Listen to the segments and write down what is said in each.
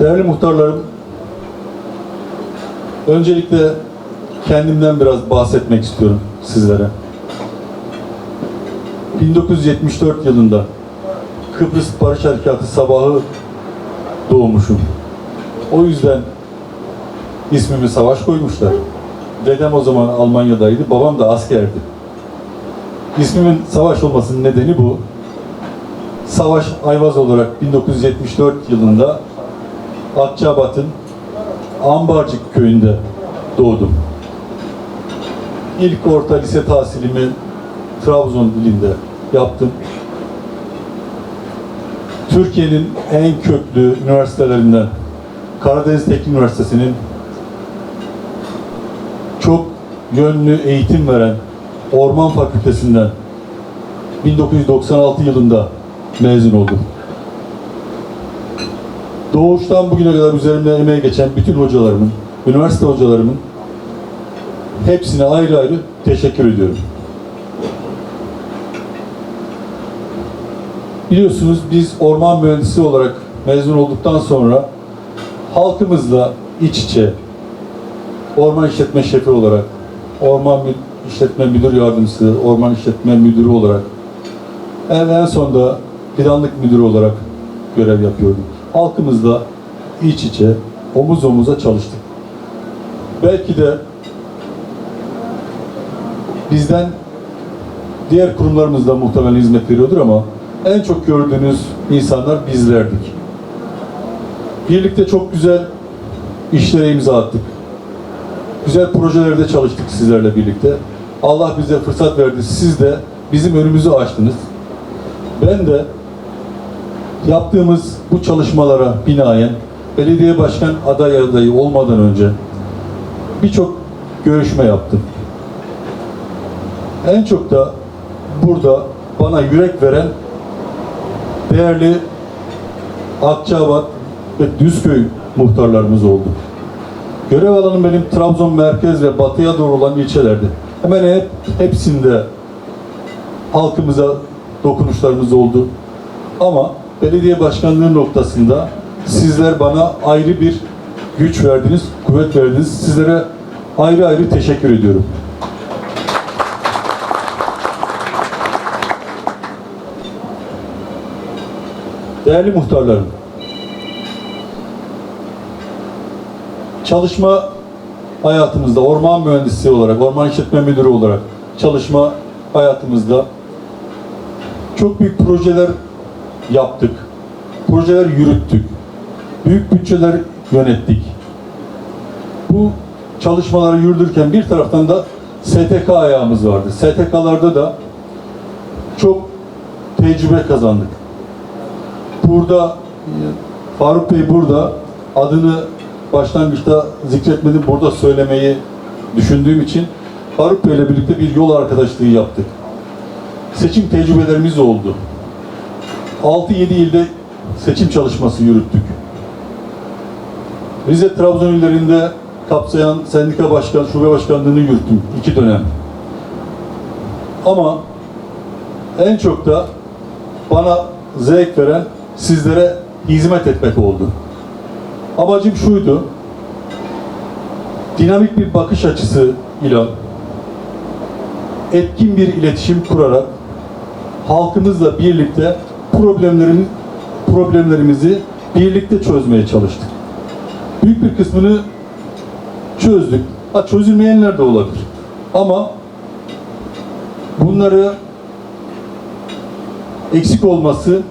Değerli muhtarlarım, öncelikle kendimden biraz bahsetmek istiyorum sizlere. 1974 yılında Kıbrıs Barış Harekatı sabahı doğmuşum. O yüzden ismimi Savaş koymuşlar. Dedem o zaman Almanya'daydı, babam da askerdi. İsmimin Savaş olmasının nedeni bu. Savaş Ayvaz olarak 1974 yılında Akçabat'ın Ambarcık köyünde doğdum. İlk orta lise tahsilimi Trabzon dilinde yaptım. Türkiye'nin en köklü üniversitelerinden Karadeniz Teknik Üniversitesi'nin çok yönlü eğitim veren Orman Fakültesinden 1996 yılında mezun oldum. Doğuştan bugüne kadar üzerimde emeği geçen bütün hocalarımın, üniversite hocalarımın hepsine ayrı ayrı teşekkür ediyorum. Biliyorsunuz biz orman mühendisi olarak mezun olduktan sonra halkımızla iç içe orman işletme şefi olarak, orman işletme müdür yardımcısı, orman işletme müdürü olarak en, en sonunda planlık müdürü olarak görev yapıyordum. Halkımızla iç içe, omuz omuza çalıştık. Belki de bizden diğer kurumlarımız da muhtemelen hizmet veriyordur ama en çok gördüğünüz insanlar bizlerdik. Birlikte çok güzel işlere imza attık. Güzel projelerde çalıştık sizlerle birlikte. Allah bize fırsat verdi. Siz de bizim önümüzü açtınız. Ben de yaptığımız bu çalışmalara binaen belediye başkan aday adayı olmadan önce birçok görüşme yaptım. En çok da burada bana yürek veren değerli Akçabat ve Düzköy muhtarlarımız oldu. Görev alanım benim Trabzon merkez ve batıya doğru olan ilçelerdi. Hemen hep hepsinde halkımıza dokunuşlarımız oldu. Ama belediye başkanlığı noktasında sizler bana ayrı bir güç verdiniz, kuvvet verdiniz. Sizlere ayrı ayrı teşekkür ediyorum. Değerli muhtarlarım, çalışma hayatımızda orman mühendisi olarak, orman işletme müdürü olarak çalışma hayatımızda çok büyük projeler yaptık. Projeler yürüttük. Büyük bütçeler yönettik. Bu çalışmaları yürütürken bir taraftan da STK ayağımız vardı. STK'larda da çok tecrübe kazandık. Burada Faruk Bey burada adını başlangıçta zikretmedim burada söylemeyi düşündüğüm için Faruk Bey ile birlikte bir yol arkadaşlığı yaptık. Seçim tecrübelerimiz oldu. 6-7 ilde seçim çalışması yürüttük. Rize Trabzon illerinde kapsayan sendika başkan, şube başkanlığını yürüttüm iki dönem. Ama en çok da bana zevk veren sizlere hizmet etmek oldu. Amacım şuydu. Dinamik bir bakış açısı ile etkin bir iletişim kurarak halkımızla birlikte problemlerin problemlerimizi birlikte çözmeye çalıştık. Büyük bir kısmını çözdük. Ha, çözülmeyenler de olabilir. Ama bunları eksik olması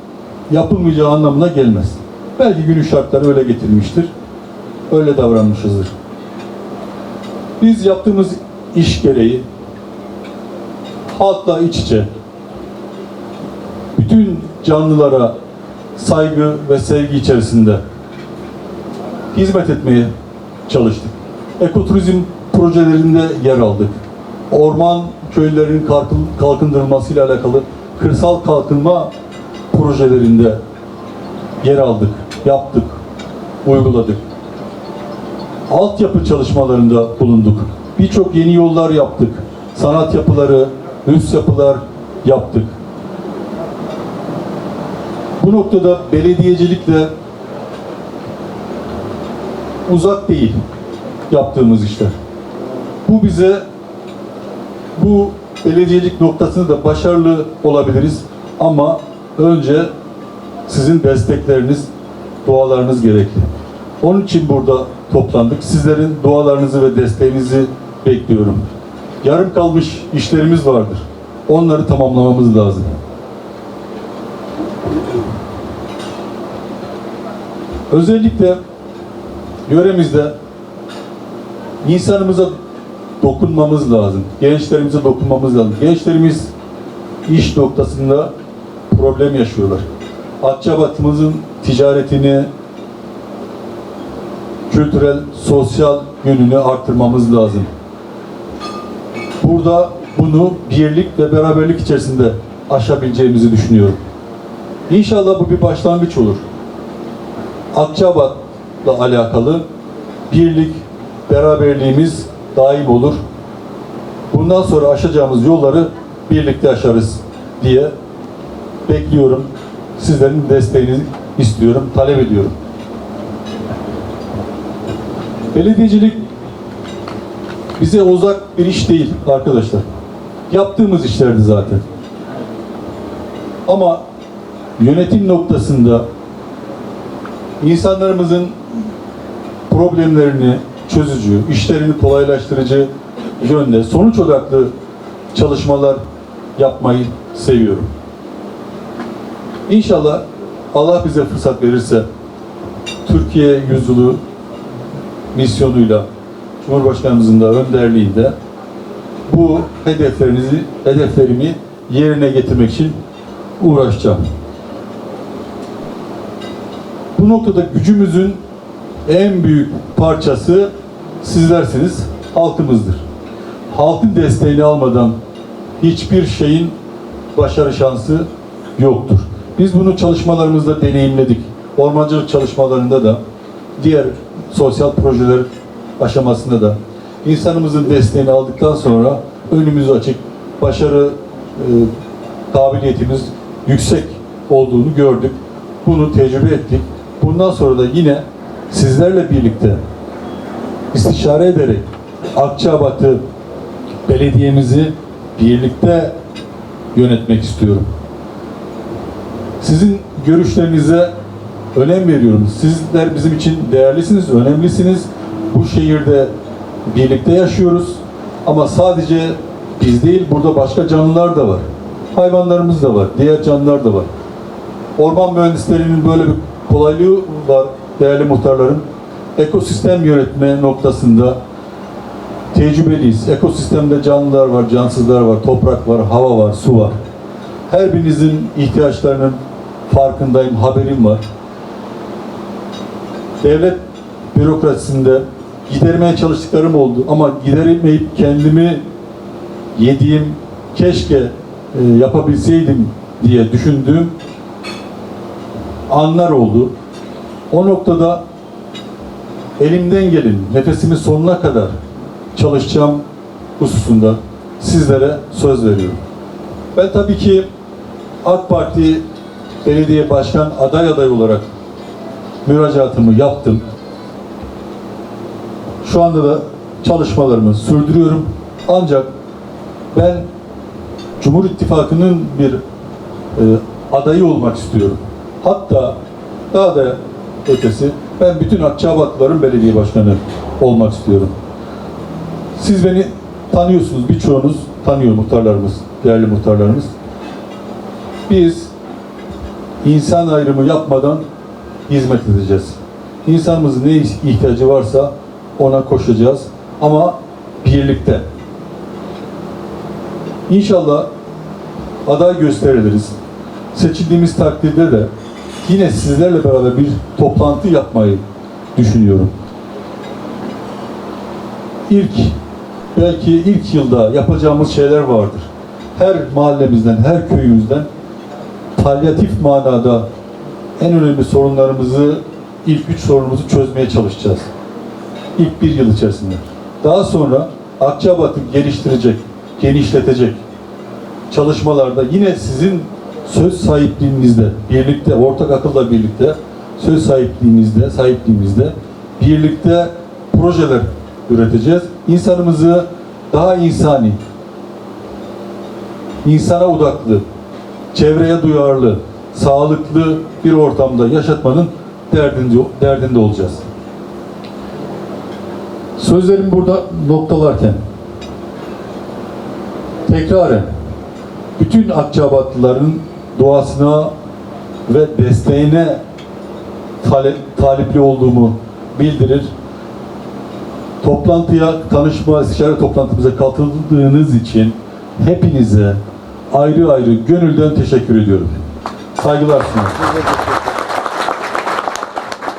yapılmayacağı anlamına gelmez. Belki günün şartları öyle getirmiştir. Öyle davranmışızdır. Biz yaptığımız iş gereği halkla iç içe bütün canlılara saygı ve sevgi içerisinde hizmet etmeye çalıştık. Ekoturizm projelerinde yer aldık. Orman köylerinin kalkın- kalkındırılmasıyla alakalı kırsal kalkınma projelerinde yer aldık, yaptık, uyguladık. Altyapı çalışmalarında bulunduk. Birçok yeni yollar yaptık. Sanat yapıları, üst yapılar yaptık. Bu noktada belediyecilikle uzak değil yaptığımız işler. Bu bize bu belediyecilik noktasında da başarılı olabiliriz ama önce sizin destekleriniz, dualarınız gerekli. Onun için burada toplandık. Sizlerin dualarınızı ve desteğinizi bekliyorum. Yarım kalmış işlerimiz vardır. Onları tamamlamamız lazım. Özellikle yöremizde insanımıza dokunmamız lazım. Gençlerimize dokunmamız lazım. Gençlerimiz iş noktasında problem yaşıyorlar. Akçabat'ımızın ticaretini, kültürel, sosyal yönünü arttırmamız lazım. Burada bunu birlik ve beraberlik içerisinde aşabileceğimizi düşünüyorum. İnşallah bu bir başlangıç olur. Akçabat'la alakalı birlik, beraberliğimiz daim olur. Bundan sonra aşacağımız yolları birlikte aşarız diye bekliyorum. Sizlerin desteğini istiyorum, talep ediyorum. Belediyecilik bize uzak bir iş değil arkadaşlar. Yaptığımız işlerdi zaten. Ama yönetim noktasında insanlarımızın problemlerini çözücü, işlerini kolaylaştırıcı yönde sonuç odaklı çalışmalar yapmayı seviyorum. İnşallah Allah bize fırsat verirse Türkiye yüzyılı misyonuyla Cumhurbaşkanımızın da önderliğinde bu hedeflerinizi, hedeflerimi yerine getirmek için uğraşacağım. Bu noktada gücümüzün en büyük parçası sizlersiniz, halkımızdır. Halkın desteğini almadan hiçbir şeyin başarı şansı yoktur. Biz bunu çalışmalarımızda deneyimledik. Ormancılık çalışmalarında da, diğer sosyal projeler aşamasında da insanımızın desteğini aldıktan sonra önümüz açık, başarı e, kabiliyetimiz yüksek olduğunu gördük. Bunu tecrübe ettik. Bundan sonra da yine sizlerle birlikte istişare ederek Akçabat'ı belediyemizi birlikte yönetmek istiyorum. Sizin görüşlerinize önem veriyorum. Sizler bizim için değerlisiniz, önemlisiniz. Bu şehirde birlikte yaşıyoruz. Ama sadece biz değil, burada başka canlılar da var. Hayvanlarımız da var, diğer canlılar da var. Orman mühendislerinin böyle bir kolaylığı var değerli muhtarlarım. Ekosistem yönetme noktasında tecrübeliyiz. Ekosistemde canlılar var, cansızlar var, toprak var, hava var, su var. Her birinizin ihtiyaçlarının farkındayım, haberim var. Devlet bürokrasisinde gidermeye çalıştıklarım oldu ama gideremeyip kendimi yediğim keşke e, yapabilseydim diye düşündüğüm anlar oldu. O noktada elimden gelin nefesimin sonuna kadar çalışacağım hususunda sizlere söz veriyorum. Ben tabii ki AK Parti belediye başkan aday aday olarak müracaatımı yaptım. Şu anda da çalışmalarımı sürdürüyorum. Ancak ben Cumhur İttifakı'nın bir e, adayı olmak istiyorum. Hatta daha da ötesi ben bütün Akçabatlıların belediye başkanı olmak istiyorum. Siz beni tanıyorsunuz, birçoğunuz tanıyor muhtarlarımız, değerli muhtarlarımız. Biz insan ayrımı yapmadan hizmet edeceğiz. İnsanımızın ne ihtiyacı varsa ona koşacağız ama birlikte. İnşallah aday gösteriliriz. Seçildiğimiz takdirde de yine sizlerle beraber bir toplantı yapmayı düşünüyorum. İlk, belki ilk yılda yapacağımız şeyler vardır. Her mahallemizden, her köyümüzden palyatif manada en önemli sorunlarımızı, ilk üç sorunumuzu çözmeye çalışacağız. İlk bir yıl içerisinde. Daha sonra Akçabat'ı geliştirecek, genişletecek çalışmalarda yine sizin söz sahipliğinizde, birlikte, ortak akılla birlikte söz sahipliğimizde, sahipliğimizde birlikte projeler üreteceğiz. İnsanımızı daha insani, insana odaklı, çevreye duyarlı, sağlıklı bir ortamda yaşatmanın derdinde, derdinde olacağız. Sözlerimi burada noktalarken tekraren bütün Akçabatlıların duasına ve desteğine tale- talipli olduğumu bildirir. Toplantıya, tanışma, istişare toplantımıza katıldığınız için hepinize ayrı ayrı gönülden teşekkür ediyorum. Saygılar sunuyorum.